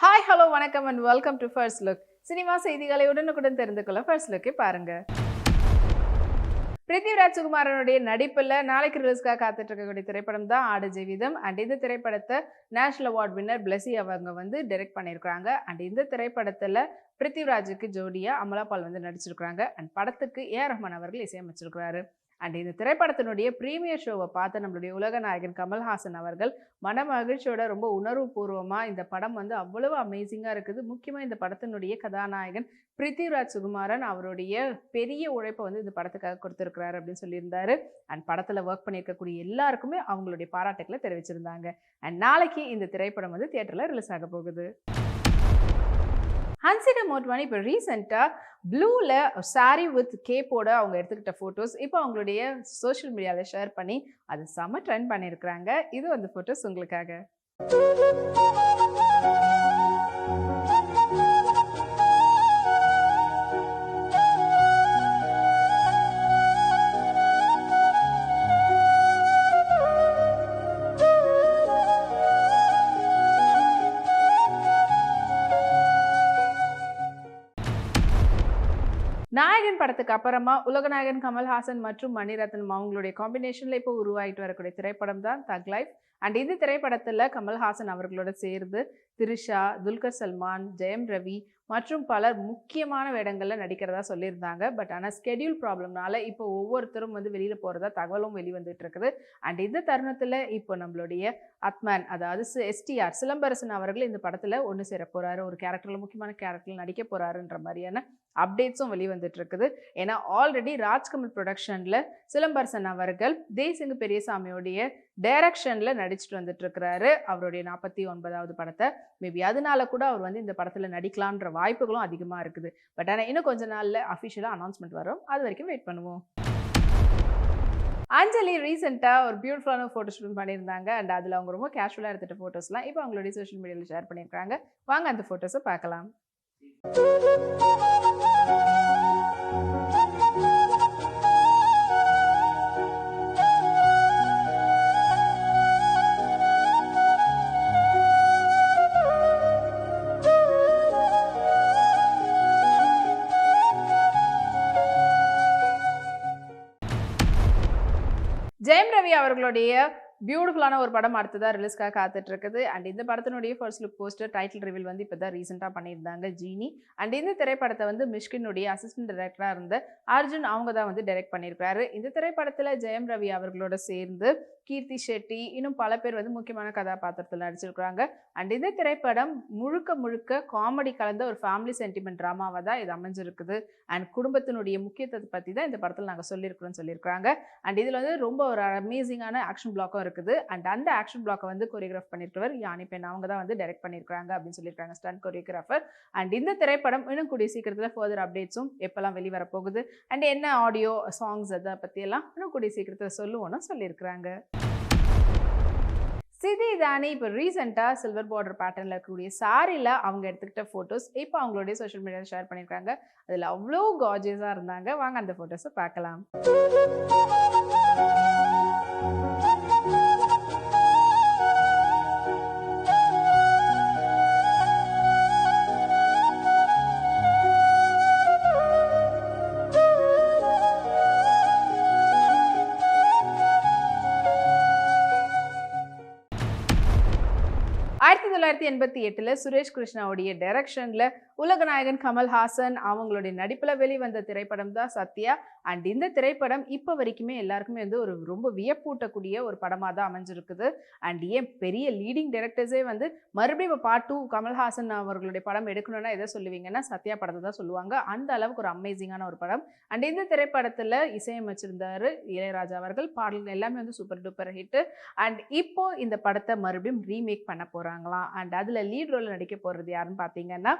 Hi hello வணக்கம் and welcome to first look cinema செய்திகளை உடனுக்குடன் தெரிந்து கொள்ள ஃபர்ஸ்ட் லுக்கை பாருங்க. பிருத்திவிராஜ் சுகுமாரனுடைய நடிப்பில் நாளைக்கு ரிலீஸ்க்காக காத்துட்டு இருக்கக்கூடிய திரைப்படம் தான் ஆடு ஜீவிதம். அண்ட் இந்த திரைப்படத்தை நேஷனல் அவார்ட் வின்னர் பிளஸி அவங்க வந்து டைரக்ட் பண்ணியிருக்கிறாங்க. அண்ட் இந்த திரைப்படத்தில் பிருத்திவிராஜுக்கு ஜோடியாக அமலாபால் வந்து நடிச்சிருக்கிறாங்க. அண்ட் படத்துக்கு ஏ ஆர் ரஹ்மான் அவர்கள் இசையமைச்சிருக்கிறாரு. அண்ட் இந்த திரைப்படத்தினுடைய ப்ரீமியர் ஷோவை பார்த்து நம்மளுடைய உலக நாயகன் கமல்ஹாசன் அவர்கள் மன மகிழ்ச்சியோட ரொம்ப உணர்வுபூர்வமாக இந்த படம் வந்து அவ்வளவு அமேசிங்காக இருக்குது. முக்கியமாக இந்த படத்தினுடைய கதாநாயகன் பிருத்திவிராஜ் சுகுமாரன் அவருடைய பெரிய உழைப்பை வந்து இந்த படத்துக்காக கொடுத்துருக்கிறாரு அப்படின்னு சொல்லியிருந்தாரு. அண்ட் படத்தில் ஒர்க் பண்ணியிருக்கக்கூடிய எல்லாருக்குமே அவங்களுடைய பாராட்டுக்களை தெரிவிச்சிருந்தாங்க. அண்ட் நாளைக்கு இந்த திரைப்படம் வந்து தியேட்டரில் ரிலீஸ் ஆக போகுது. ஹன்சிகா மோட்வானி இப்போ ரீசெண்டாக ப்ளூவில் சாரி வித் கேப்போட அவங்க எடுத்துக்கிட்ட ஃபோட்டோஸ் இப்போ அவங்களுடைய சோஷியல் மீடியாவில் ஷேர் பண்ணி அது செம்ம ட்ரெண்ட் பண்ணியிருக்கிறாங்க இது அந்த ஃபோட்டோஸ் உங்களுக்காக. நாயகன் படத்துக்கு அப்புறமா உலகநாயகன் கமல்ஹாசன் மற்றும் மணிரத்னம் அவங்களுடைய காம்பினேஷனில் இப்போ உருவாகிட்டு வரக்கூடிய திரைப்படம் தான் தக் லைஃப் அண்ட் இந்த திரைப்படத்தில் கமல்ஹாசன் அவர்களோட சேர்ந்து திரிஷா துல்கர் சல்மான் ஜெயம் ரவி மற்றும் பலர் முக்கியமான வேடங்களில் நடிக்கிறதா சொல்லியிருந்தாங்க. பட் ஆனால் ஸ்கெடியூல் ப்ராப்ளம்னால இப்போ ஒவ்வொருத்தரும் வந்து வெளியில் போகிறதா தகவலும் வெளிவந்துட்டு இருக்குது அண்ட் இந்த தருணத்தில் இப்போ நம்மளுடைய அத்மேன் அதாவது எஸ்டிஆர் சிலம்பரசன் அவர்கள் இந்த படத்தில் ஒன்று சேர போகிறாரு ஒரு கேரக்டரில் முக்கியமான கேரக்டரில் நடிக்க போகிறாருன்ற மாதிரியான அப்டேட்ஸும் வெளிவந்துட்டு இருக்குது ஏன்னா ஆல்ரெடி ராஜ்கமல் ப்ரொடக்ஷனில் சிலம்பரசன் அவர்கள் தேசிங்கு பெரியசாமியோடைய டைரக்ஷனில் நடிச்சுட்டு வந்துட்டு இருக்கிறாரு அவருடைய நாற்பத்தி ஒன்பதாவது படத்தை. மேபி அதனால கூட அவர் வந்து இந்த படத்தில் நடிக்கலான்ற வாய்ப்புகளும் அதிகமாக இருக்குது. பட் ஆனால் இன்னும் கொஞ்ச நாளில் அஃபிஷியலாக அனௌன்ஸ்மெண்ட் வரும். அது வரைக்கும் வெயிட் பண்ணுவோம். அஞ்சலி ரீசெண்டாக ஒரு பியூட்டிஃபுல்லான ஃபோட்டோ ஷூட் பண்ணியிருந்தாங்க. அண்ட் அதில் அவங்க ரொம்ப கேஷுவலாக எடுத்துகிட்ட ஃபோட்டோஸ்லாம் இப்போ அவங்களுடைய சோஷியல் மீடியாவில் ஷேர் பண்ணியிருக்காங்க வாங்க அந்த ஃபோட்டோஸை பார்க்கலாம். அவர்களுடைய பியூட்டிஃபுல்லான ஒரு படம் அடுத்ததாக ரிலீஸ்க்காக காத்துட்டு இருக்குது அண்ட் இந்த படத்தினுடைய first look poster title reveal வந்து இப்போ தான் ரீசெண்டாக பண்ணியிருந்தாங்க ஜீனி. அண்ட் இந்த திரைப்படத்தை வந்து மிஷ்கினுடைய அசிஸ்டன்ட் டைரக்டராக இருந்த அர்ஜுன் அவங்க தான் வந்து டைரக்ட் பண்ணியிருக்காரு இந்த திரைப்படத்தில் ஜெயம் ரவி அவர்களோட சேர்ந்து கீர்த்தி ஷெட்டி இன்னும் பல பேர் வந்து முக்கியமான கதாபாத்திரத்தில் நடிச்சிருக்கிறாங்க. அண்ட் இந்த திரைப்படம் முழுக்க முழுக்க காமெடி கலந்த ஒரு ஃபேமிலி சென்டிமெண்ட் ட்ராமாவாக தான் இது அமைஞ்சிருக்குது. அண்ட் குடும்பத்தினுடைய முக்கியத்துவத்தை பற்றி தான் இந்த படத்தில் நாங்கள் சொல்லியிருக்கிறோம்னு சொல்லியிருக்கிறாங்க. அண்ட் இதில் வந்து ரொம்ப ஒரு அமேசிங்கான ஆக்ஷன் பிளாக்கும் இருக்குது. அண்ட் அந்த ஆக்ஷன் பிளாக்கை வந்து கொரியோகிராஃப் பண்ணியிருக்கிறவர் யானி பெண். அவங்க தான் வந்து டைரக்ட் பண்ணியிருக்காங்க அப்படின்னு சொல்லியிருக்காங்க ஸ்டன் கொரியோகிராஃபர் அண்ட் இந்த திரைப்படம் இன்னும் கூடிய சீக்கிரத்தில் ஃபர்தர் அப்டேட்ஸும் எப்போல்லாம் வெளிவர போகுது அண்ட் என்ன ஆடியோ சாங்ஸ் அதை பற்றியெல்லாம் இன்னும் கூடிய சீக்கிரத்தில் சொல்லுவோன்னு சொல்லியிருக்கிறாங்க. சிதி தானே இப்போ ரீசெண்டாக சில்வர் பார்டர் பேட்டர்னில் இருக்கக்கூடிய சாரியில் அவங்க எடுத்துக்கிட்ட ஃபோட்டோஸ் இப்போ அவங்களுடைய சோஷியல் மீடியாவில் ஷேர் பண்ணியிருக்காங்க. அதில் அவ்வளோ காஜியஸாக இருந்தாங்க. வாங்க அந்த ஃபோட்டோஸை பார்க்கலாம். தொள்ளாயிரத்தி எண்பத்தி எட்டில் சுரேஷ் கிருஷ்ணாவுடைய டைரக்ஷனில் உலகநாயகன் கமல்ஹாசன் அவங்களுடைய நடிப்பில் வெளிவந்த திரைப்படம் தான் சத்யா. அண்ட் இந்த திரைப்படம் இப்போ வரைக்குமே எல்லாருக்குமே வந்து ஒரு ரொம்ப வியப்பூட்டக்கூடிய ஒரு படமாக தான் அமைஞ்சிருக்குது. அண்ட் ஏன் பெரிய லீடிங் டைரக்டர்ஸே வந்து மறுபடியும் இப்போ பார்ட் டூ கமல்ஹாசன் அவர்களுடைய படம் எடுக்கணும்னா எதை சொல்லுவீங்கன்னா சத்யா படத்தை தான் சொல்லுவாங்க. அந்த அளவுக்கு ஒரு அமேசிங்கான ஒரு படம். அண்ட் இந்த திரைப்படத்தில் இசையமைச்சிருந்தாரு இளையராஜா அவர்கள். பாடல்கள் எல்லாமே வந்து சூப்பர் டூப்பர் ஹிட்டு அண்ட் இப்போ இந்த படத்தை மறுபடியும் ரீமேக் பண்ண போகிறாங்களாம் அண்ட் அதில் லீட் ரோல் நடிக்க போகிறது யாருன்னு பார்த்தீங்கன்னா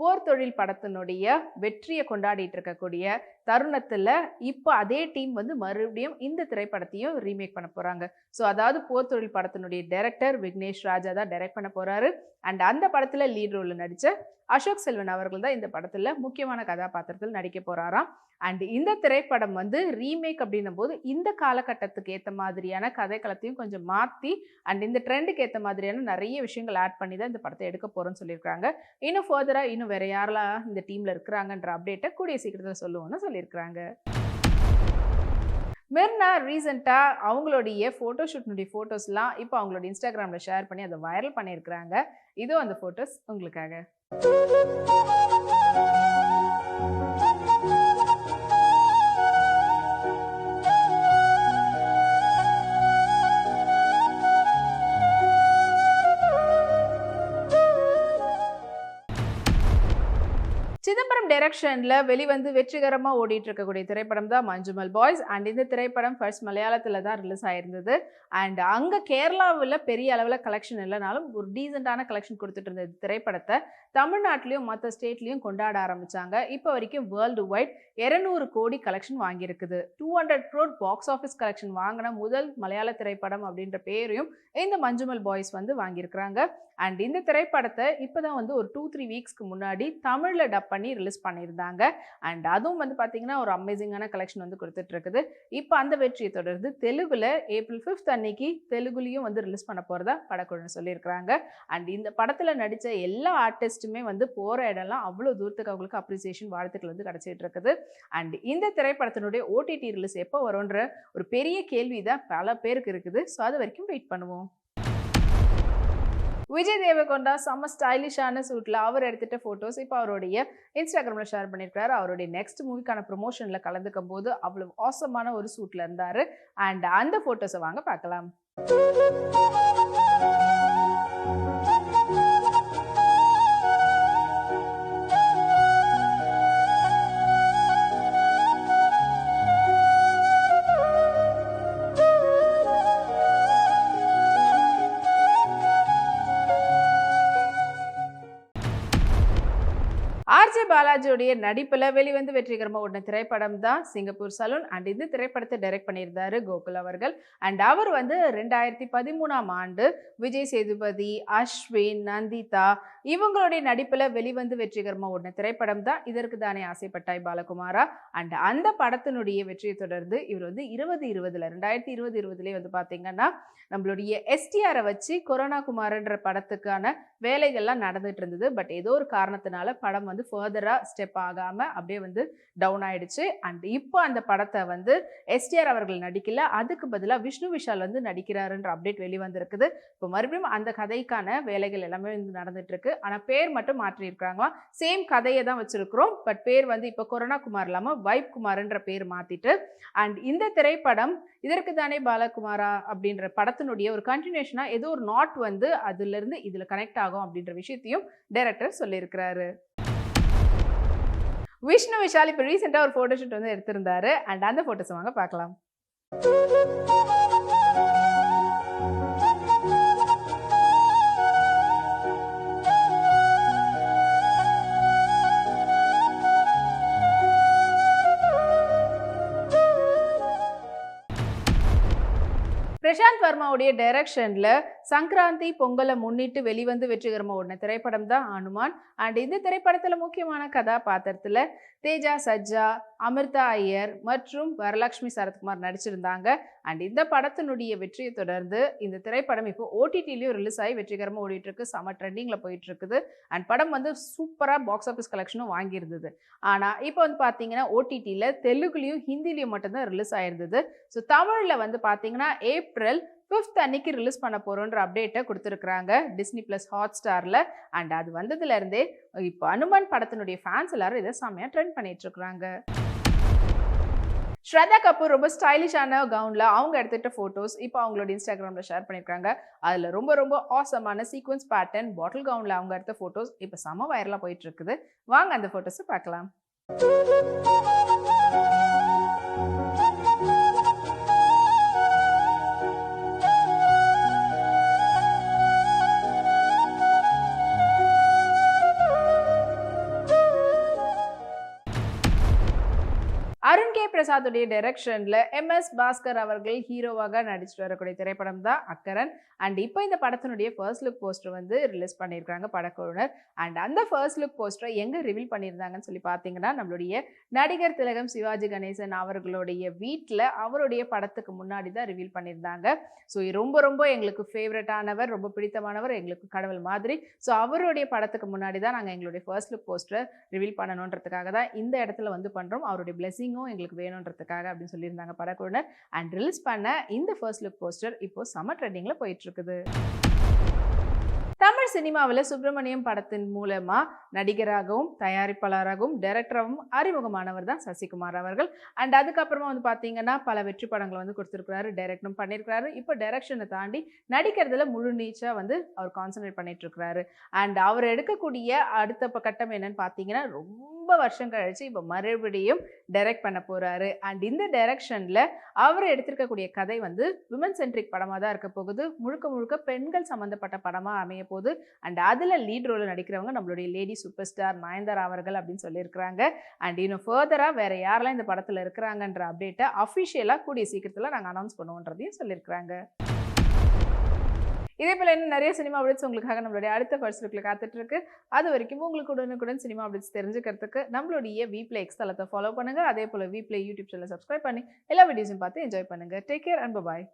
போர் தொழில் படத்தினுடைய வெற்றியை கொண்டாடிட்டு இருக்கக்கூடிய தருணத்தில் இப்போ அதே டீம் வந்து மறுபடியும் இந்த திரைப்படத்தையும் ரீமேக் பண்ண போகிறாங்க ஸோ அதாவது போர்த்தொழில் படத்தினுடைய டைரக்டர் விக்னேஷ் ராஜா தான் டைரக்ட் பண்ண போகிறாரு அண்ட் அந்த படத்தில் லீட் ரோலில் நடித்த அசோக் செல்வன் அவர்கள் தான் இந்த படத்தில் முக்கியமான கதாபாத்திரத்தில் நடிக்க போகிறாராம் அண்ட் இந்த திரைப்படம் வந்து ரீமேக் அப்படின்னும் போது இந்த காலகட்டத்துக்கு ஏற்ற மாதிரியான கதைக்களத்தையும் கொஞ்சம் மாற்றி அண்ட் இந்த ட்ரெண்டுக்கு ஏற்ற மாதிரியான நிறைய விஷயங்கள் ஆட் பண்ணி தான் இந்த படத்தை எடுக்க போகிறோம்னு சொல்லியிருக்காங்க. இன்னும் ஃபர்தராக இன்னும் வேறு யாரெல்லாம் இந்த டீமில் இருக்கிறாங்கன்ற அப்டேட்டை கூடிய சீக்கிரத்தில் சொல்லுவோம்னு சொல்லியிருக்காங்க மெர்னா ரீசெண்டாக அவங்களுடைய ஃபோட்டோஷூட்னுடைய ஃபோட்டோஸ்லாம் இப்போ அவங்களோட இன்ஸ்டாகிராமில் ஷேர் பண்ணி அதை வைரல் பண்ணியிருக்கிறாங்க. இதோ அந்த ஃபோட்டோஸ் உங்களுக்காக. டைரக்ஷனில் வெளிவந்து வெற்றிகரமாக ஓடிட்டு இருக்கக்கூடிய திரைப்படம் தான் மஞ்சுமல் பாய்ஸ். அண்ட் இந்த திரைப்படம் ஃபர்ஸ்ட் மலையாளத்தில் தான் ரிலீஸ் ஆயிருந்தது. அண்ட் அங்கே கேரளாவில் பெரிய அளவில் கலெக்ஷன் இல்லைனாலும் ஒரு டீசெண்டான கலெக்ஷன் கொடுத்துட்டு இருந்த இந்த திரைப்படத்தை தமிழ்நாட்டிலையும் மற்ற ஸ்டேட்லேயும் கொண்டாட ஆரம்பித்தாங்க இப்போ வரைக்கும் வேர்ல்டு வைட் இரநூறு கோடி collection வாங்கியிருக்குது. Two hundred crore box office collection வாங்கின முதல் மலையாள திரைப்படம் அப்படின்ற பேரையும் இந்த மஞ்சுமல் பாய்ஸ் வந்து வாங்கியிருக்கிறாங்க. அண்ட் இந்த திரைப்படத்தை இப்போ தான் வந்து ஒரு டூ த்ரீ வீக்ஸ்க்கு முன்னாடி தமிழில் டப் பண்ணி ரிலீஸ் பண்ணியிருந்தாங்க. அண்ட் அதுவும் வந்து பார்த்திங்கன்னா ஒரு அமேசிங்கான கலெக்ஷன் வந்து கொடுத்துட்ருக்குது. இப்போ அந்த வெற்றியை தொடர்ந்து தெலுங்கில் ஏப்ரல் ஃபிஃப்த் அன்னைக்கு தெலுங்குலேயும் வந்து ரிலீஸ் பண்ண போகிறதா படக்குழுன்னு சொல்லியிருக்கிறாங்க. அண்ட் இந்த படத்தில் நடித்த எல்லா ஆர்டிஸ்ட்டுமே வந்து போகிற இடம்லாம் அவ்வளோ தூரத்துக்கு அவங்களுக்கு அப்ரிசியேஷன் வாழ்த்துக்கள் வந்து கிடச்சிட்டு இருக்குது அண்ட் இந்த திரைப்படத்தினுடைய ஓடிடி ரிலீஸ் எப்போ வரும்ன்ற ஒரு பெரிய கேள்வி தான் பல பேருக்கு இருக்குது. ஸோ அது வரைக்கும் வெயிட் பண்ணுவோம். விஜய் தேவகொண்டா செம்ம ஸ்டைலிஷான சூட்டில் அவர் எடுத்துட்ட ஃபோட்டோஸ் இப்போ அவருடைய இன்ஸ்டாகிராமில் ஷேர் பண்ணியிருக்காரு அவருடைய நெக்ஸ்ட் மூவிக்கான ப்ரொமோஷனில் கலந்துக்கும் போது அவ்வளோ ஆசமான ஒரு சூட்டில் இருந்தார். அண்ட் அந்த ஃபோட்டோஸை வாங்க பார்க்கலாம். ஆர்ஜே பாலாஜியோடைய நடிப்பில் வெளிவந்து வெற்றிகரமாக ஒன்று திரைப்படம் தான் சிங்கப்பூர் சலூன். அண்ட் இந்த திரைப்படத்தை டைரக்ட் பண்ணியிருந்தாரு கோகுல் அவர்கள். அண்ட் அவர் வந்து ரெண்டாயிரத்தி பதிமூணாம் ஆண்டு விஜய் சேதுபதி அஸ்வின் நந்திதா இவங்களுடைய நடிப்பில் வெளிவந்து வெற்றிகரமாக ஒன்று திரைப்படம் தான். இதற்கு தானே ஆசைப்பட்டாய் பாலகுமாரா? அண்ட் அந்த படத்தினுடைய வெற்றியை தொடர்ந்து இவர் வந்து இருபது இருபதுல ரெண்டாயிரத்தி இருபது இருபதுலேயே வந்து பார்த்தீங்கன்னா நம்மளுடைய எஸ்டிஆரை வச்சு கொரோனா குமாரன்ற படத்துக்கான வேலைகள்லாம் நடந்துட்டு இருந்தது. பட் ஏதோ ஒரு காரணத்தினால படம் வந்து ஃபர்தராக ஸ்டெப் ஆகாமல் அப்படியே வந்து டவுன் ஆயிடுச்சு. அண்ட் இப்போ அந்த படத்தை வந்து எஸ்டிஆர் அவர்கள் நடிக்கல. அதுக்கு பதிலாக விஷ்ணு விஷால் வந்து நடிக்கிறாருன்ற அப்டேட் வெளிவந்திருக்குது. இப்போ மறுபடியும் அந்த கதைக்கான வேலைகள் எல்லாமே வந்து நடந்துட்டு இருக்கு ஆனால் பேர் மட்டும் மாற்றியிருக்கிறாங்களா சேம் கதையை தான் வச்சிருக்கிறோம். பட் பேர் வந்து இப்போ கொரோனா குமார் இல்லாமல் வைப் குமார்ன்ற பேர் மாற்றிட்டு அண்ட் இந்த திரைப்படம் இதற்கு தானே பாலகுமாரா அப்படின்ற படத்தினுடைய ஒரு கண்டினியூஷனாக ஏதோ ஒரு நாட் வந்து அதுலேருந்து இதில் கனெக்ட் ஆகும் அப்படின்ற விஷயத்தையும் டைரக்டர் சொல்லியிருக்கிறாரு. விஷ்ணு விஷால் இப்போ ரீசெண்டாக ஒரு ஃபோட்டோஷூட் வந்து எடுத்திருந்தாரு. அண்ட் அந்த ஃபோட்டோஸ் வாங்க பார்க்கலாம். பிரசாந்த் வர்மாவுடைய டைரக்ஷனில் சங்கராந்தி பொங்கலை முன்னிட்டு வெளிவந்து வெற்றிகரமாக ஓடின திரைப்படம் தான் அனுமான். அண்ட் இந்த திரைப்படத்தில் முக்கியமான கதாபாத்திரத்தில் தேஜா சஜ்ஜா அமிர்தா ஐயர் மற்றும் வரலட்சுமி சரத்குமார் நடிச்சிருந்தாங்க. அண்ட் இந்த படத்தினுடைய வெற்றியை தொடர்ந்து இந்த திரைப்படம் இப்போ ஓடிடிலையும் ரிலீஸ் ஆகி வெற்றிகரமாக ஓடிட்டுருக்கு. செம ட்ரெண்டிங்கில் போயிட்டு இருக்குது அண்ட் படம் வந்து சூப்பராக பாக்ஸ் ஆஃபீஸ் கலெக்ஷனும் வாங்கியிருந்தது. ஆனால் இப்போ வந்து பார்த்தீங்கன்னா ஓடிடியில் தெலுங்குலேயும் ஹிந்திலையும் மட்டும்தான் ரிலீஸ் ஆகிருந்தது ஸோ தமிழில் வந்து பார்த்தீங்கன்னா ஏப்ரல் ஃபிஃப்த் அன்னைக்கு ரிலீஸ் பண்ண போகிறோன்ற அப்டேட்டை கொடுத்துருக்குறாங்க. டிஸ்னி ப்ளஸ் ஹாட் ஸ்டாரில் அண்ட் அது வந்ததுலேருந்தே இப்போ அனுமான் படத்தினுடைய ஃபேன்ஸ் எல்லாரும் இதை செம்மையாக ட்ரெண்ட் பண்ணிட்டுருக்குறாங்க ஸ்ரதா கபூர் ரொம்ப ஸ்டைலிஷான கவுனில் அவங்க எடுத்துகிட்ட ஃபோட்டோஸ் இப்போ அவங்களோட இன்ஸ்டாகிராமில் ஷேர் பண்ணியிருக்காங்க அதில் ரொம்ப ரொம்ப ஆசமான சீக்வன்ஸ் பேட்டர்ன் பாட்டில் கவுனில் அவங்க எடுத்த ஃபோட்டோஸ் இப்போ செம வைரலாக போயிட்டு இருக்குது. வாங்க அந்த ஃபோட்டோஸை பார்க்கலாம். பிரசாத்துடைய டைரக்ஷனில் எம்எஸ் பாஸ்கர் அவர்கள் ஹீரோவாக நடிச்சிட்டு வரக்கூடிய திரைப்படம் தான் அக்கரன். அண்ட் இப்போ இந்த படத்தினுடைய ஃபர்ஸ்ட் லுக் போஸ்டர் வந்து ரிலீஸ் பண்ணியிருக்காங்க படக்குழுவினர். அண்ட் அந்த ஃபர்ஸ்ட் லுக் போஸ்டரை எங்கே ரிவீல் பண்ணியிருந்தாங்கன்னு சொல்லி பார்த்தீங்கன்னா நம்மளுடைய நடிகர் திலகம் சிவாஜி கணேசன் அவர்களுடைய வீட்டில் அவருடைய படத்துக்கு முன்னாடி தான் ரிவீல் பண்ணியிருந்தாங்க. ஸோ ரொம்ப ரொம்ப எங்களுக்கு ஃபேவரட்டானவர் ரொம்ப பிடித்தமானவர் எங்களுக்கு கடவுள் மாதிரி. ஸோ அவருடைய படத்துக்கு முன்னாடி தான் நாங்கள் எங்களுடைய ஃபர்ஸ்ட் லுக் போஸ்டரை ரிவீல் பண்ணணுன்றதுக்காக தான் இந்த இடத்துல வந்து பண்ணுறோம் அவருடைய பிளெஸிங்கும் எங்களுக்கு வேணும். வேணுன்றதுக்காக அப்படின்னு சொல்லியிருந்தாங்க படக்குழுனர் அண்ட் ரிலீஸ் பண்ண இந்த ஃபர்ஸ்ட் லுக் போஸ்டர் இப்போ சம்மர் ட்ரெண்டிங்கில் போயிட்டு இருக்குது தமிழ் சினிமாவில் சுப்பிரமணியம் படத்தின் மூலமா நடிகராகவும் தயாரிப்பாளராகவும் டைரக்டராகவும் அறிமுகமானவர் தான் சசிகுமார் அவர்கள். அண்ட் அதுக்கப்புறமா வந்து பார்த்தீங்கன்னா பல வெற்றி படங்களை வந்து கொடுத்துருக்கிறாரு டைரக்டும் பண்ணியிருக்கிறாரு. இப்போ டைரக்ஷனை தாண்டி நடிக்கிறதுல முழு நீச்சாக வந்து அவர் கான்சன்ட்ரேட் பண்ணிட்டு இருக்கிறாரு அண்ட் அவர் எடுக்கக்கூடிய அடுத்த கட்டம் என்னன்னு பார்த்தீங்கன்னா ரொம்ப ரொம்ப வருஷம் கழிச்சு இப்போ மறுபடியும் டைரக்ட் பண்ண போகிறாரு அண்ட் இந்த டைரக்ஷனில் அவர் எடுத்திருக்கக்கூடிய கதை வந்து விமன் சென்ட்ரிக் படமாக தான் இருக்க போகுது. முழுக்க முழுக்க பெண்கள் சம்மந்தப்பட்ட படமாக அமைய போகுது. அண்ட் அதில் லீட் ரோலில் நடிக்கிறவங்க நம்மளுடைய லேடி சூப்பர் ஸ்டார் நயன்தாரா அவர்கள் அப்படின்னு சொல்லியிருக்கிறாங்க. அண்ட் இன்னும் ஃபர்தராக வேறு யாரெல்லாம் இந்த படத்தில் இருக்கிறாங்கன்ற அப்டேட்டை அஃபிஷியலாக கூடிய சீக்கிரத்தில் நாங்கள் அனௌன்ஸ் பண்ணுவோன்றதையும் சொல்லியிருக்கிறாங்க. இதே போல இன்னும் நிறைய சினிமா அப்டேட்ஸ் உங்களுக்காக நம்மளுடைய அடுத்த ஃபர்ஸ்ட் லுக்கில் காத்துட்டு இருக்கு அது வரைக்கும் உங்களுக்கு உடனுக்குடன் சினிமா அப்டேட்ஸ் தெரிஞ்சுக்கிறதுக்கு நம்மளுடைய வீப்ளே எக்ஸ் தளத்தை ஃபாலோ பண்ணுங்க. அதே போல விப்ளே யூடியூப் சேனல் சப்ஸ்கிரைப் பண்ணி எல்லா வீடியோஸும் பார்த்து என்ஜாய் பண்ணுங்க. Take care and bye